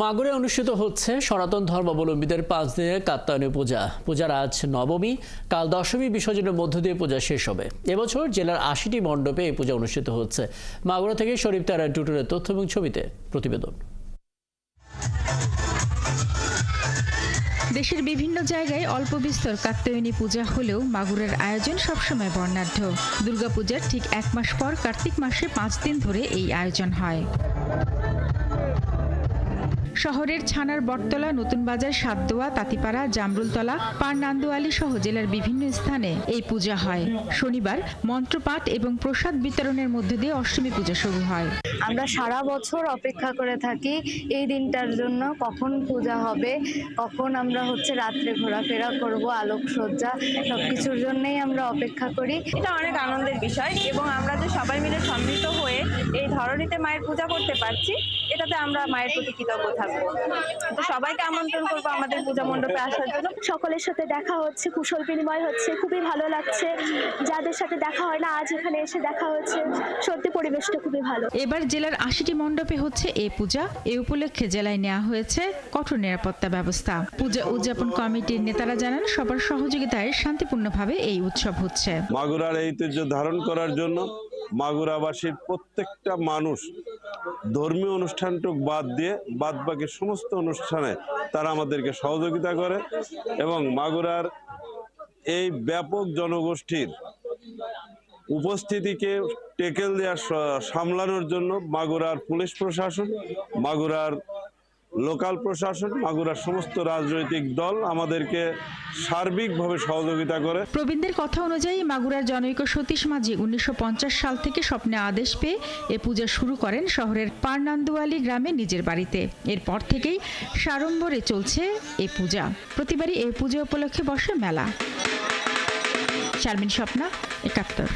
মাগুরে অনুষ্ঠিত হচ্ছে সনাতন ধর্মাবলম্বীদের পাঁচ দিনের কাত্তায়নী পূজা। পূজার আজ নবমী, কাল দশমী বিসর্জনের মধ্য দিয়ে পূজা শেষ হবে। এবছর জেলার আশিটি মণ্ডপে এই পূজা অনুষ্ঠিত হচ্ছে। মাগুরা থেকে শরীফ তারা টুটুরের তথ্য এবং ছবিতে প্রতিবেদন। দেশের বিভিন্ন জায়গায় অল্প বিস্তর কাত্যায়নী পূজা হলেও মাগুরের আয়োজন সবসময় বর্ণাঢ্য। দুর্গাপূজার ঠিক এক মাস পর কার্তিক মাসে পাঁচ দিন ধরে এই আয়োজন হয়। শহরের ছানার বটতলা নতুন বাজার সাতদোয়া তাঁতিপাড়া জামরুলতলা পারনান্দুয়ালি সহ জেলার বিভিন্ন স্থানে এই পূজা হয়। শনিবার মন্ত্রপাঠ এবং প্রসাদ বিতরণের মধ্য দিয়ে অষ্টমী পূজা শুরু হয়। আমরা সারা বছর অপেক্ষা করে থাকি এই দিনটার জন্য কখন পূজা হবে কখন আমরা হচ্ছে রাত্রে ঘোরাফেরা করব আলোকসজ্জা সব কিছুর জন্যই আমরা অপেক্ষা করি। এটা অনেক আনন্দের বিষয় এবং আমরা যে সবাই মায়ের পূজা করতে পারছি এটাতে আমরা মায়ের প্রতি কৃতজ্ঞ থাকব। তো সবাইকে আমন্ত্রণ করব আমাদের পূজা মণ্ডপে আসার জন্য। সকলের সাথে দেখা হচ্ছে কুশল বিনিময় হচ্ছে খুবই ভালো লাগছে। যাদের সাথে দেখা হয় না আজ এখানে এসে দেখা হচ্ছে। সত্যি পরিবেশটা খুবই ভালো। এবার জেলার আশিটি মণ্ডপে হচ্ছে এ পূজা। এ উপলক্ষে জেলায় নেওয়া হয়েছে কঠোর নিরাপত্তা ব্যবস্থা। পূজা উদযাপন কমিটির নেতারা জানান সবার সহযোগিতায় শান্তিপূর্ণভাবে এই উৎসব হচ্ছে। মাগুরার এই ঐতিহ্য ধারণ করার জন্য মাগুরাবাসীর প্রত্যেকটা মানুষ ধর্মীয় অনুষ্ঠানটুক বাদ দিয়ে বাদ বাকি সমস্ত অনুষ্ঠানে তারা আমাদেরকে সহযোগিতা করে এবং মাগুরার এই ব্যাপক জনগোষ্ঠীর উপস্থিতিকে টেকেল দেওয়ার সামলানোর জন্য মাগুরার পুলিশ প্রশাসন, মাগুরার লোকাল প্রশাসন মাগুরার সমস্ত রাজনৈতিক দল আমাদেরকে সার্বিকভাবে সহযোগিতা করে। প্রবীণদের কথা অনুযায়ী মাগুরার জনৈক সতীশ মাঝি উনিশশো পঞ্চাশ সাল থেকে স্বপ্নে আদেশ পেয়ে এ পূজা শুরু করেন শহরের পারনান্দুয়ালি গ্রামে নিজের বাড়িতে। এরপর থেকেই সাড়ম্বরে চলছে এ পূজা। প্রতিবারই এ পূজা উপলক্ষে বসে মেলা। শারমিন স্বপ্না, একাত্তর।